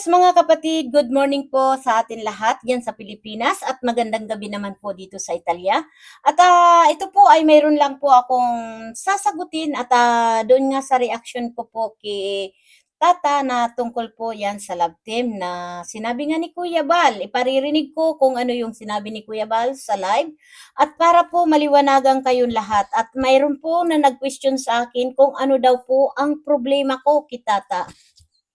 Yes, mga kapatid, good morning po sa atin lahat yan sa Pilipinas at magandang gabi naman po dito sa Italia. At ah, ito po ay mayroon lang po akong sasagutin at ah, doon nga sa reaction ko po kay Tata na tungkol po yan sa love team na sinabi nga ni Kuya Bal. Iparirinig ko kung ano yung sinabi ni Kuya Bal sa live at para po maliwanagan kayong lahat. At mayroon po na nag-question sa akin kung ano daw po ang problema ko kay Tata.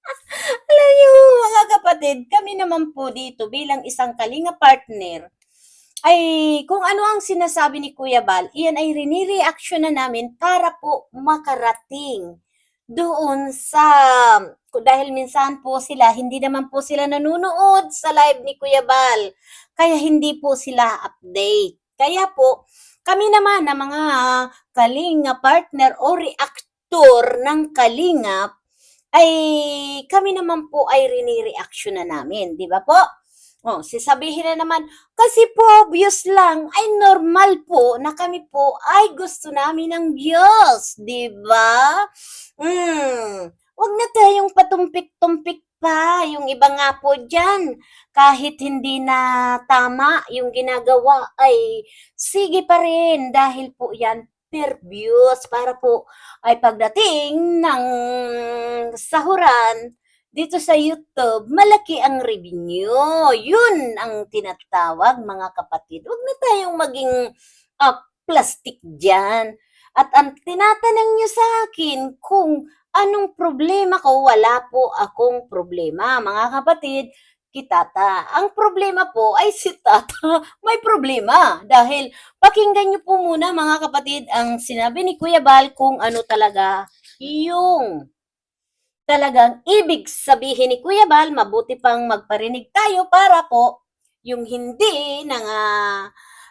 Alam niyo, mga kapatid, kami naman po dito bilang isang kalinga partner, ay kung ano ang sinasabi ni Kuya Bal, iyan ay rini-reaction na namin para po makarating doon sa, dahil minsan po sila, hindi naman po sila nanonood sa live ni Kuya Bal, kaya hindi po sila update. Kaya po, kami naman na mga kalinga partner o reactor ng kalingap, ay kami naman po ay rini-reaction na namin, di ba po? Oh, sasabihin na naman, kasi po obvious lang, ay normal po na kami po ay gusto namin ng Diyos, di ba? Hmm, wag na tayong patumpik-tumpik pa, yung iba nga po dyan, kahit hindi na tama yung ginagawa, ay sige pa rin dahil po yan per views para po ay pagdating ng sahuran dito sa YouTube, malaki ang revenue. Yun ang tinatawag mga kapatid. Huwag na tayong maging uh, plastic dyan. At ang tinatanong nyo sa akin kung anong problema ko, wala po akong problema. Mga kapatid, kitata. Ang problema po ay si Tata may problema. Dahil pakinggan nyo po muna mga kapatid ang sinabi ni Kuya Bal kung ano talaga yung talagang ibig sabihin ni Kuya Bal, mabuti pang magparinig tayo para po yung hindi nang ah,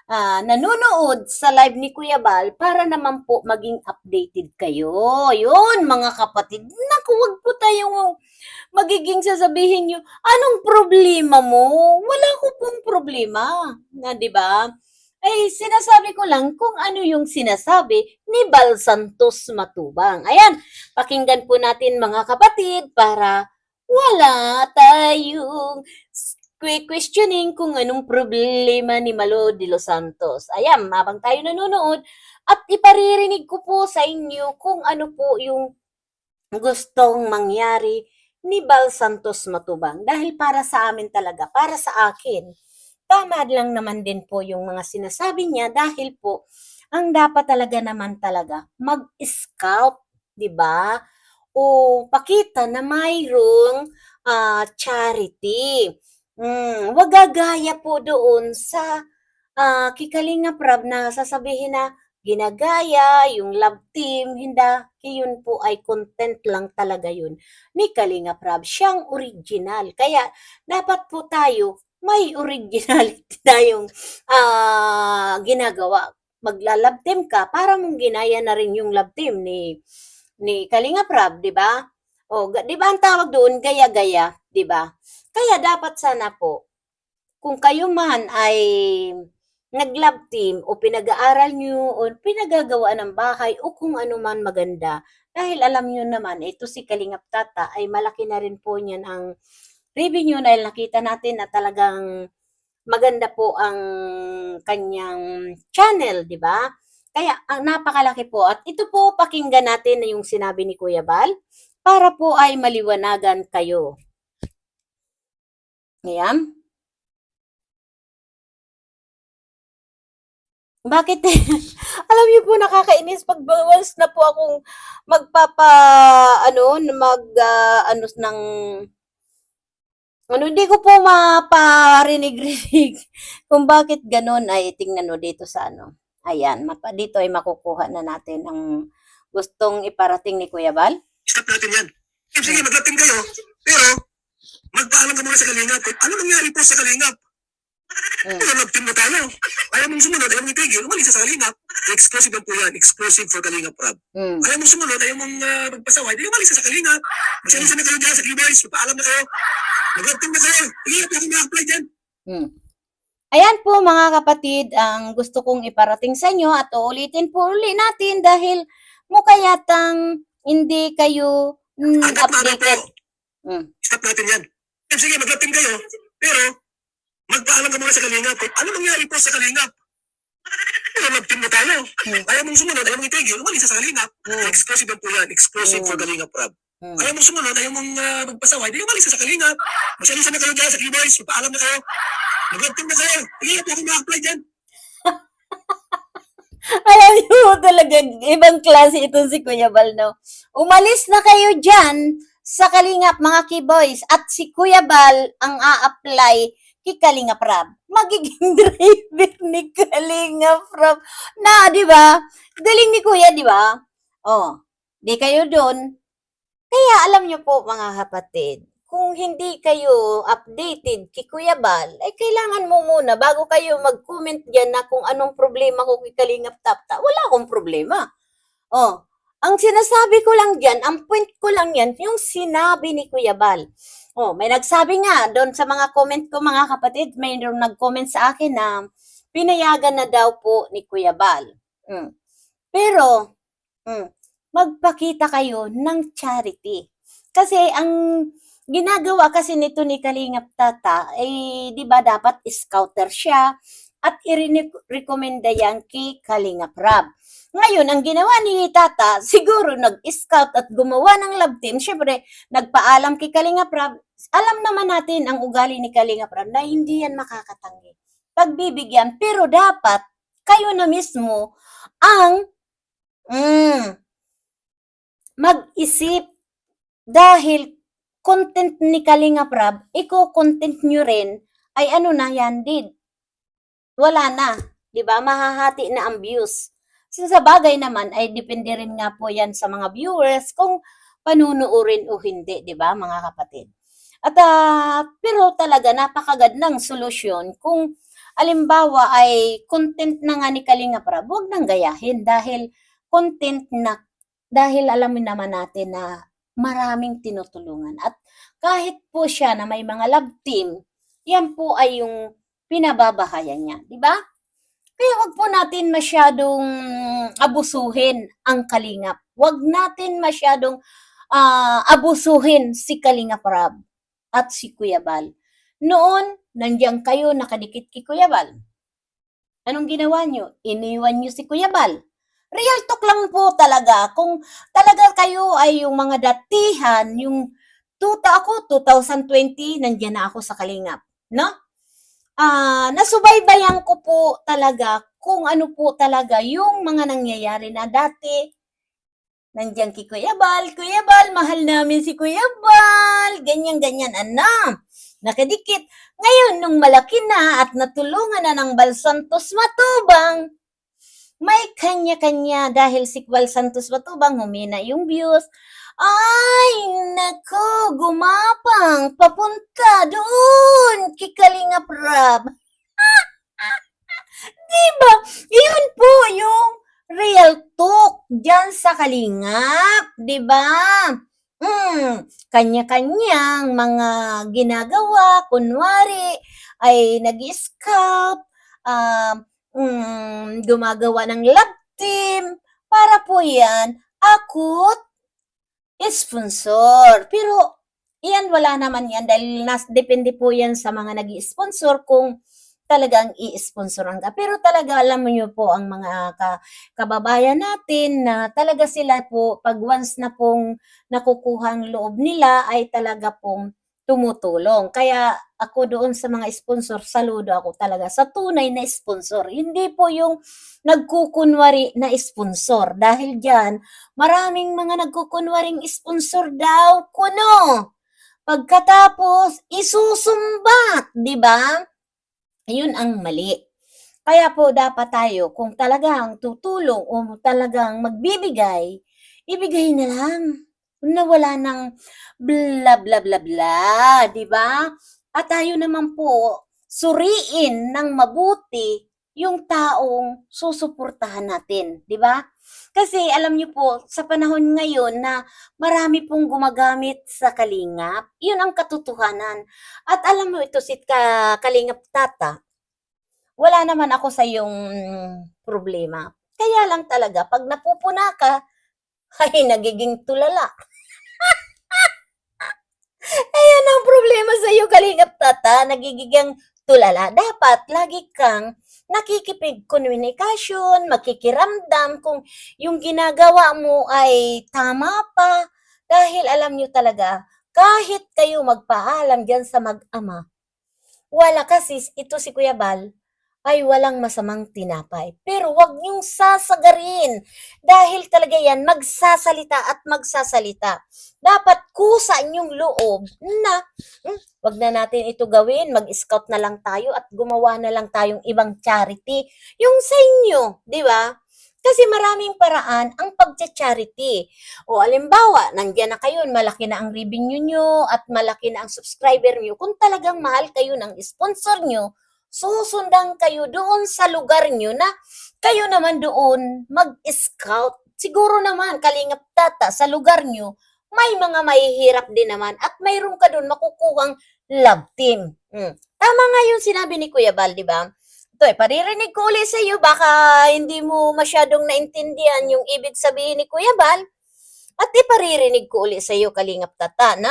ah, nanonood sa live ni Kuya Bal para naman po maging updated kayo. Yun mga kapatid. Naku, wag po tayong magiging sasabihin nyo, anong problema mo? Wala ko pong problema. Na, di ba? Ay, sinasabi ko lang kung ano yung sinasabi ni Bal Santos Matubang. Ayan, pakinggan po natin mga kapatid para wala tayong questioning kung anong problema ni Malo de los Santos. Ayan, mabang tayo nanonood at iparirinig ko po sa inyo kung ano po yung gustong mangyari ni Bal Santos Matubang. Dahil para sa amin talaga, para sa akin, tama lang naman din po yung mga sinasabi niya dahil po ang dapat talaga naman talaga mag-scout, 'di ba? O pakita na mayroong ah, charity. Mm, wag gagaya po doon sa uh, kikalinga prab na sasabihin na ginagaya yung love team, hindi yun po ay content lang talaga yun ni Kalinga Prab. Siyang original. Kaya dapat po tayo may originality tayong uh, ginagawa. Magla-love team ka para mong ginaya na rin yung love team ni ni Kalinga Prab, 'di ba? O, 'di ba ang tawag doon gaya-gaya, 'di ba? Kaya dapat sana po kung kayo man ay nag-love team o pinag-aaral nyo o pinagagawa ng bahay o kung ano man maganda, dahil alam nyo naman, ito si Kalingap Tata ay malaki na rin po niyan ang revenue dahil nakita natin na talagang maganda po ang kanyang channel, di ba? Kaya ang napakalaki po at ito po pakinggan natin na yung sinabi ni Kuya Bal para po ay maliwanagan kayo. Ayan. Bakit? Alam niyo po nakakainis pag once na po akong magpapa ano mag uh, ano ng ano, hindi ko po maparinig-rinig kung bakit ganun ay tingnan mo dito sa ano. Ayan, mapa, dito ay makukuha na natin ang gustong iparating ni Kuya Bal. Stop natin yan. Eh, sige, maglating kayo. Pero, magpaalam ka muna sa Kalingap. Kung ano nangyari po sa Kalingap? Mm. Pero nag-team na tayo. Ayaw mong sumunod, ayaw mong itigil, umalis sa Kalingap. Exclusive lang po yan. Exclusive for Kalingap Rob. Mm. Ayaw mong sumunod, ayaw mong uh, magpasaway, di umalis sa Kalingap. Masyalisa na kayo dyan sa Q-Boys. Magpaalam na kayo. Mag-team na kayo. Hindi na kayo ma-apply dyan. Mm. Ayan po mga kapatid, ang gusto kong iparating sa inyo at uulitin po uli natin dahil mukha yatang hindi kayo mm, updated. Mm. stop natin yan. Sige, mag-love team kayo. Pero, magpaalam ka muna sa Kalingap. Eh, ano mangyari po sa Kalingap? Pero team na tayo. Hmm. Ayaw mong sumunod, ayaw mong itigil, umalis sa Kalingap. Hmm. Exclusive lang po yan. Exclusive Hmm. for Kalingap, Rob. Hmm. Ayaw mong sumunod, ayaw mong uh, magpasaway, di umalis sa Kalingap. Masyalisan na kayo dyan sa K-Boys, magpaalam na kayo. Mag-love team na kayo. Sige, po ako ma-apply dyan. Alam niyo talaga, ibang klase itong si Kuya Bal, no? Umalis na kayo dyan sa Kalingap, mga keyboys. At si Kuya Bal ang a-apply kay Kalingap Rab. Magiging driver ni Kalingap Rab. Na, di ba? Galing ni Kuya, di ba? Oh, di kayo doon. Kaya alam niyo po, mga kapatid, kung hindi kayo updated kay Kuya Bal, ay kailangan mo muna, bago kayo mag-comment dyan na kung anong problema ko kay Kalingap Tapta, wala akong problema. Oh, ang sinasabi ko lang dyan, ang point ko lang yan, yung sinabi ni Kuya Bal. Oh, may nagsabi nga doon sa mga comment ko mga kapatid, may nag-comment sa akin na pinayagan na daw po ni Kuya Bal. Mm. Pero, mm, magpakita kayo ng charity. Kasi ang ginagawa kasi nito ni Kalingap Tata, eh, di ba dapat scouter siya at i-recommenda yan kay Kalingap Rab. Ngayon, ang ginawa ni Tata, siguro nag-scout at gumawa ng love team. Siyempre, nagpaalam kay Kalingap Rab. Alam naman natin ang ugali ni Kalingap Rab na hindi yan makakatanggi. Pagbibigyan, pero dapat kayo na mismo ang mm, mag-isip dahil content ni Kalinga Prab, iko-content nyo rin, ay ano na yan, did. Wala na. ba Mahahati na ang views. So, sa bagay naman, ay depende rin nga po yan sa mga viewers kung panunuorin o hindi, 'di ba mga kapatid. At ah, pero talaga napakagandang solusyon kung alimbawa ay content na nga ni Kalinga Prab, huwag nang gayahin dahil content na dahil alam mo naman natin na maraming tinutulungan. At kahit po siya na may mga love team, yan po ay yung pinababahayan niya, di ba? Kaya wag po natin masyadong abusuhin ang kalingap. Wag natin masyadong ah, abusuhin si Kalingap Rab at si Kuya Bal. Noon, nandiyan kayo nakadikit kay Kuya Bal. Anong ginawa nyo? Iniwan nyo si Kuya Bal. Real talk lang po talaga. Kung talaga kayo ay yung mga datihan, yung tuta ako, 2020, nandiyan na ako sa Kalingap. No? Ah, nasubaybayan ko po talaga kung ano po talaga yung mga nangyayari na dati. Nandiyan kay Kuya Bal, Kuya Bal, mahal namin si Kuya Bal, ganyan-ganyan, ano. Nakadikit. Ngayon, nung malaki na at natulungan na ng Bal Santos Matubang, may kanya-kanya dahil si Val Santos Matubang humina yung views. Ay, nako, gumapang, papunta doon, kay Kalinga Prab. diba? Yun po yung real talk dyan sa Kalingap, diba? Mm, kanya-kanyang mga ginagawa, kunwari, ay nag-scout, um, mm, gumagawa ng love team, para po yan, akot, sponsor. Pero, yan, wala naman yan dahil nas, depende po yan sa mga nag sponsor kung talagang i-sponsor ang Pero talaga, alam mo nyo po, ang mga ka, kababayan natin na talaga sila po, pag once na pong nakukuha ang loob nila, ay talaga pong tumutulong. Kaya ako doon sa mga sponsor, saludo ako talaga sa tunay na sponsor. Hindi po yung nagkukunwari na sponsor. Dahil dyan, maraming mga nagkukunwaring sponsor daw, kuno. Pagkatapos, isusumbat, di ba? Yun ang mali. Kaya po dapat tayo, kung talagang tutulong o talagang magbibigay, ibigay na lang. Na wala ng bla bla bla bla, di ba? At tayo naman po, suriin ng mabuti yung taong susuportahan natin, di ba? Kasi alam niyo po, sa panahon ngayon na marami pong gumagamit sa kalingap, yun ang katotohanan. At alam mo ito si ka, kalingap tata, wala naman ako sa yung problema. Kaya lang talaga, pag napupuna ka, ay nagiging tulala. Ayan ang problema sa sa'yo, Kalingap Tata, nagigigang tulala. Dapat lagi kang nakikipig communication, makikiramdam kung yung ginagawa mo ay tama pa. Dahil alam nyo talaga, kahit kayo magpaalam dyan sa mag-ama, wala kasi ito si Kuya Bal ay walang masamang tinapay. Pero wag niyong sasagarin dahil talaga yan magsasalita at magsasalita. Dapat kusa niyong loob na hmm, wag na natin ito gawin, mag-scout na lang tayo at gumawa na lang tayong ibang charity. Yung sa inyo, di ba? Kasi maraming paraan ang pagcha-charity. O alimbawa, nandiyan na kayo, malaki na ang revenue nyo at malaki na ang subscriber nyo. Kung talagang mahal kayo ng sponsor nyo, susundan kayo doon sa lugar nyo na kayo naman doon mag-scout. Siguro naman, kalingap tata, sa lugar nyo, may mga mahihirap din naman at mayroon ka doon makukuhang love team. Mm. Tama nga yung sinabi ni Kuya Bal, di ba? Ito eh, paririnig ko ulit sa iyo, baka hindi mo masyadong naintindihan yung ibig sabihin ni Kuya Bal. At iparirinig ko ulit sa iyo, Kalingap Tata, na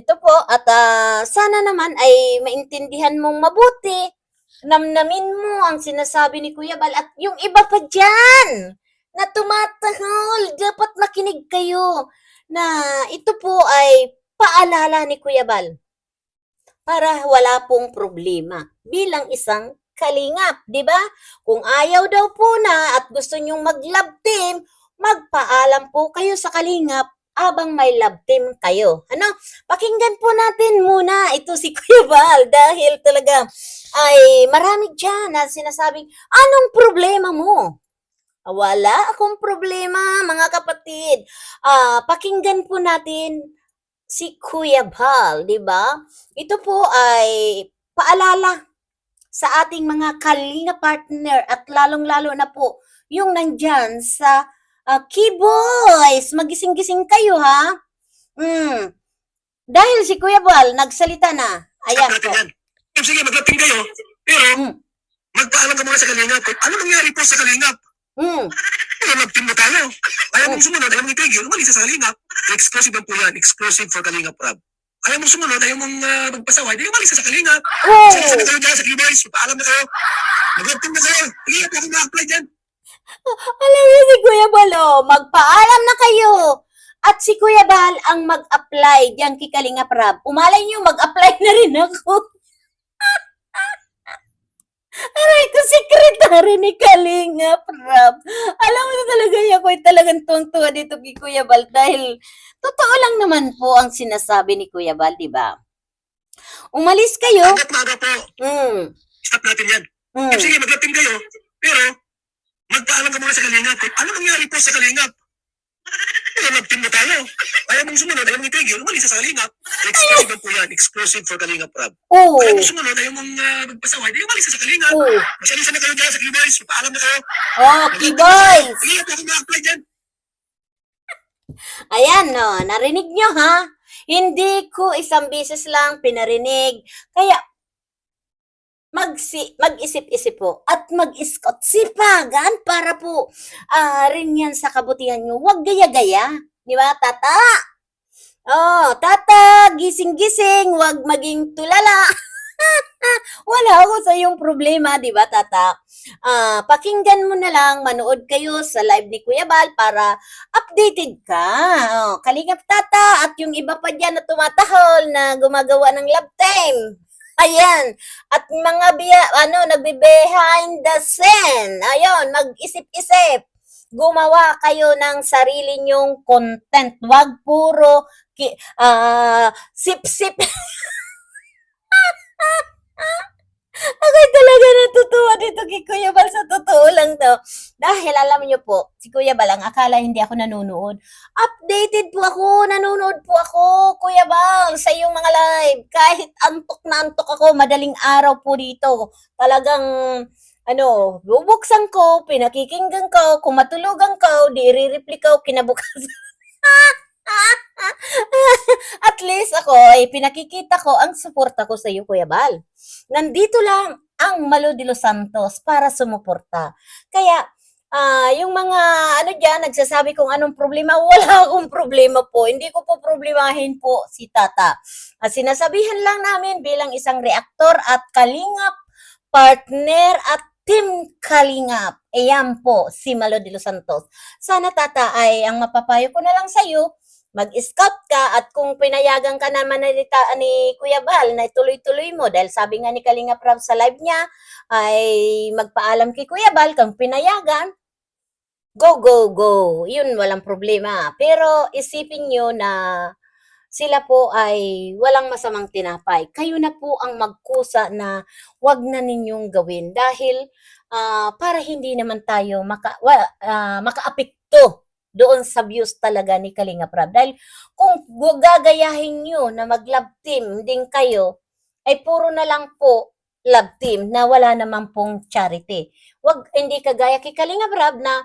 ito po, at ah, sana naman ay maintindihan mong mabuti. Namnamin mo ang sinasabi ni Kuya Bal at yung iba pa dyan na tumatahol, dapat makinig kayo na ito po ay paalala ni Kuya Bal para wala pong problema bilang isang kalingap, di ba? Kung ayaw daw po na at gusto nyong mag-love team, magpaalam po kayo sa kalingap abang may love team kayo. Ano? Pakinggan po natin muna ito si Kuya Val dahil talaga ay marami dyan na sinasabing, anong problema mo? Wala akong problema, mga kapatid. Ah, pakinggan po natin si Kuya Val, di ba? Ito po ay paalala sa ating mga kalinga partner at lalong-lalo na po yung nandyan sa uh, Key Boys. Magising-gising kayo ha. Mm. Dahil si Kuya Bal nagsalita na. Ayan po. sige, maglating kayo, pero Mm. magpaalam ka muna sa kalingap. Ano nangyari po sa kalingap? Mm. Pero mag-team na tayo. Ayaw mong sumunod, ayaw mong itigil, umalis sa kalingap. Exclusive lang po yan, exclusive for kalingap Rob. Ayaw mong sumunod, ayaw mong uh, magpasaway, di umalis sa kalingap. Oh. Sa na kayo dyan, sa Q-Boys, paalam na kayo. Mag-team na kayo. Sige, ako ma-apply dyan. Alam niyo si Kuya Bal, oh, magpaalam na kayo. At si Kuya Bal ang mag-apply diyan kay Kalinga Prab. Umalay niyo, mag-apply na rin ako. Aray ko, sekretary ni Kalinga Prab. Alam mo talaga niya, ko talagang tuwang-tuwa dito kay Kuya Bal dahil totoo lang naman po ang sinasabi ni Kuya Bal, di ba? Umalis kayo. Hanggat maaga po, Mm, stop natin yan. mm. Sige, mag-team kayo, pero magpaalam ka muna sa kalingap. Ano nangyari po sa kalingap? Mag-team na tayo. Ayaw mong sumunod, ayaw mong itigil, umalis sa kalingap. Exclusive lang po yan, exclusive for kalingap Rob. Oo. Ayaw mong sumunod, ayaw mong uh, magpasaway, di umalis sa kalingap. Oo. Masyalisan na kayo dyan sa Q-Boys, paalam na kayo. Okay, boys. Sige, ako ma-apply dyan. Ayan, no, narinig nyo ha? Hindi ko isang beses lang pinarinig. Kaya, magsi, mag-isip-isip po at mag-iskot sipagan para po ah rin yan sa kabutihan nyo. Huwag gaya-gaya. Di ba, tata? Oh, tata, gising-gising, huwag maging tulala. Wala ako sa iyong problema, di ba, tata? Ah, pakinggan mo na lang, manood kayo sa live ni Kuya Bal para updated ka. Oh, kalingap tata at yung iba pa dyan na tumatahol na gumagawa ng love time. Ayan. At mga biya, ano, nagbe-behind the scene. Ayun, mag-isip-isip. Gumawa kayo ng sarili nyong content. Wag puro ki, ah, sip-sip. Ako'y talaga natutuwa dito kay Kuya Bal sa totoo lang to. Dahil alam niyo po, si Kuya Bal ang akala hindi ako nanonood. Updated po ako, nanonood po ako, Kuya Bal, sa iyong mga live. Kahit antok na antok ako, madaling araw po dito. Talagang, ano, bubuksan ko, pinakikinggan ko, kung matulugan ko, di i-reply ko, kinabukasan. At least ako, ay pinakikita ko ang suporta ko sa iyo, Kuya Bal. Nandito lang ang Malo de los Santos para sumuporta. Kaya, Ah, yung mga ano diyan nagsasabi kung anong problema, wala akong problema po. Hindi ko po problemahin po si Tata. Ah, sinasabihan lang namin bilang isang reaktor at kalingap partner at team kalingap. Ayan po si Malo de los Santos. Sana Tata ay ang mapapayo ko na lang sa iyo mag-scout ka at kung pinayagan ka naman na ni, Kuya Bal na ituloy-tuloy mo dahil sabi nga ni Kalinga Prab sa live niya ay magpaalam kay Kuya Bal kung pinayagan go, go, go. Yun, walang problema. Pero isipin nyo na sila po ay walang masamang tinapay. Kayo na po ang magkusa na wag na ninyong gawin dahil ah, para hindi naman tayo maka, wa, ah, makaapekto doon sa views talaga ni Kalinga Prab. Dahil kung gagayahin nyo na mag-love team din kayo, ay puro na lang po love team na wala naman pong charity. Wag, hindi kagaya kay Kalinga Prab na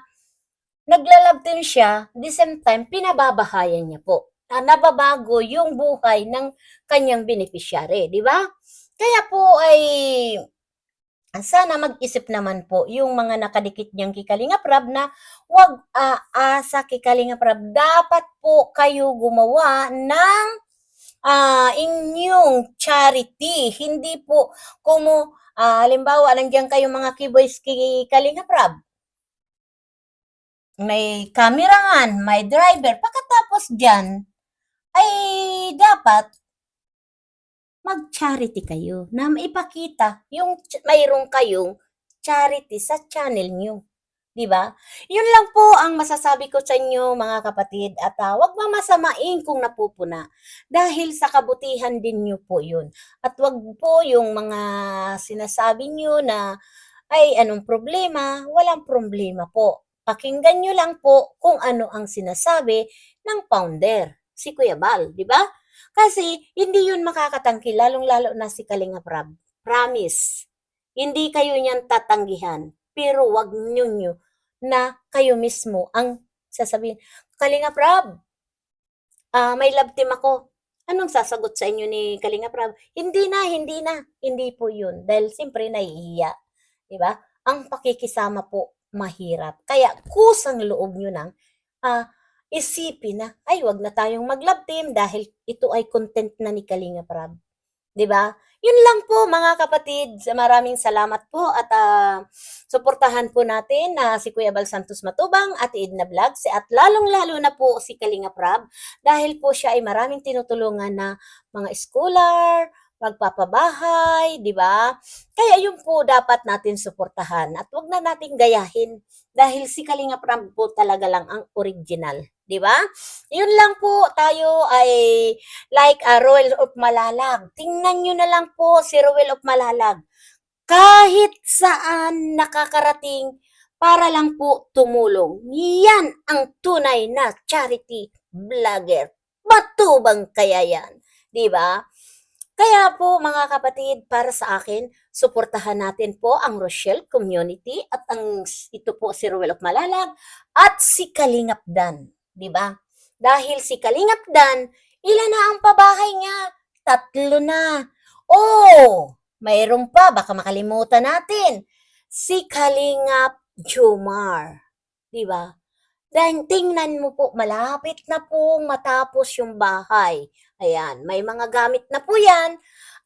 naglalab din siya, the same time, pinababahayan niya po. Na nababago yung buhay ng kanyang beneficiary, di ba? Kaya po ay sana mag-isip naman po yung mga nakadikit niyang kikalinga prab na wag aasa kikalinga prab. Dapat po kayo gumawa ng ah, inyong charity. Hindi po kung ah, halimbawa nandiyan kayo mga keyboys kikalinga prab may cameraman, may driver. Pagkatapos dyan, ay dapat mag-charity kayo na maipakita yung mayroong kayong charity sa channel nyo. Di ba? Yun lang po ang masasabi ko sa inyo mga kapatid at ah, wag mamasamain kung napupuna dahil sa kabutihan din nyo po yun. At wag po yung mga sinasabi nyo na ay anong problema, walang problema po pakinggan nyo lang po kung ano ang sinasabi ng founder, si Kuya Bal, di ba? Kasi hindi yun makakatangki, lalong-lalo na si Kalinga Prab. Promise, hindi kayo niyan tatanggihan, pero wag nyo nyo na kayo mismo ang sasabihin, Kalinga Prab, ah, may love team ako. Anong sasagot sa inyo ni Kalinga Prab? Hindi na, hindi na. Hindi po yun. Dahil siyempre nahihiya. Di ba? Ang pakikisama po mahirap. Kaya kusang loob nyo nang ah, isipin na, ay wag na tayong mag-love team dahil ito ay content na ni Kalinga Prab. 'Di ba? Yun lang po mga kapatid. Maraming salamat po at ah, suportahan po natin na si Kuya Bal Santos Matubang at Edna Vlogs at lalong-lalo na po si Kalinga Prab dahil po siya ay maraming tinutulungan na mga scholar, magpapabahay, di ba? Kaya yun po dapat natin suportahan at wag na nating gayahin dahil si Kalinga Prab po talaga lang ang original, di ba? Yun lang po, tayo ay like a Royal of Malalag. Tingnan nyo na lang po si Royal of Malalag. Kahit saan nakakarating para lang po tumulong. Yan ang tunay na charity vlogger. Matubang kaya yan. Di ba? Kaya po mga kapatid, para sa akin, suportahan natin po ang Rochelle Community at ang ito po si Ruel of Malalag at si Kalingap Dan, di ba? Dahil si Kalingap Dan, ilan na ang pabahay niya? Tatlo na. Oh, mayroon pa, baka makalimutan natin. Si Kalingap Jomar, di ba? Dahil tingnan mo po, malapit na pong matapos yung bahay. Ayan, may mga gamit na po yan.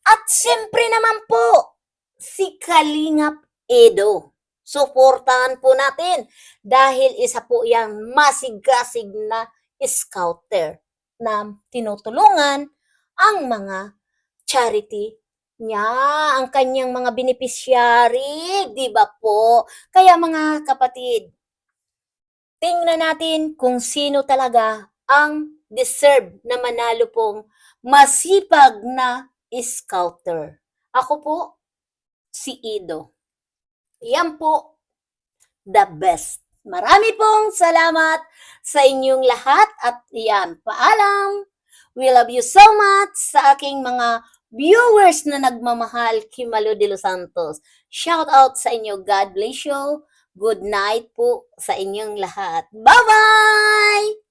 At siyempre naman po, si Kalingap Edo. Suportahan po natin dahil isa po yang masigasig na scouter na tinutulungan ang mga charity niya, ang kanyang mga beneficiary, di ba po? Kaya mga kapatid, tingnan natin kung sino talaga ang deserve na manalo pong masipag na scouter. Ako po, si Ido. Yan po, the best. Marami pong salamat sa inyong lahat at yan, paalam. We love you so much sa aking mga viewers na nagmamahal kay Malo de los Santos. Shout out sa inyo. God bless you. Good night po sa inyong lahat. Bye-bye!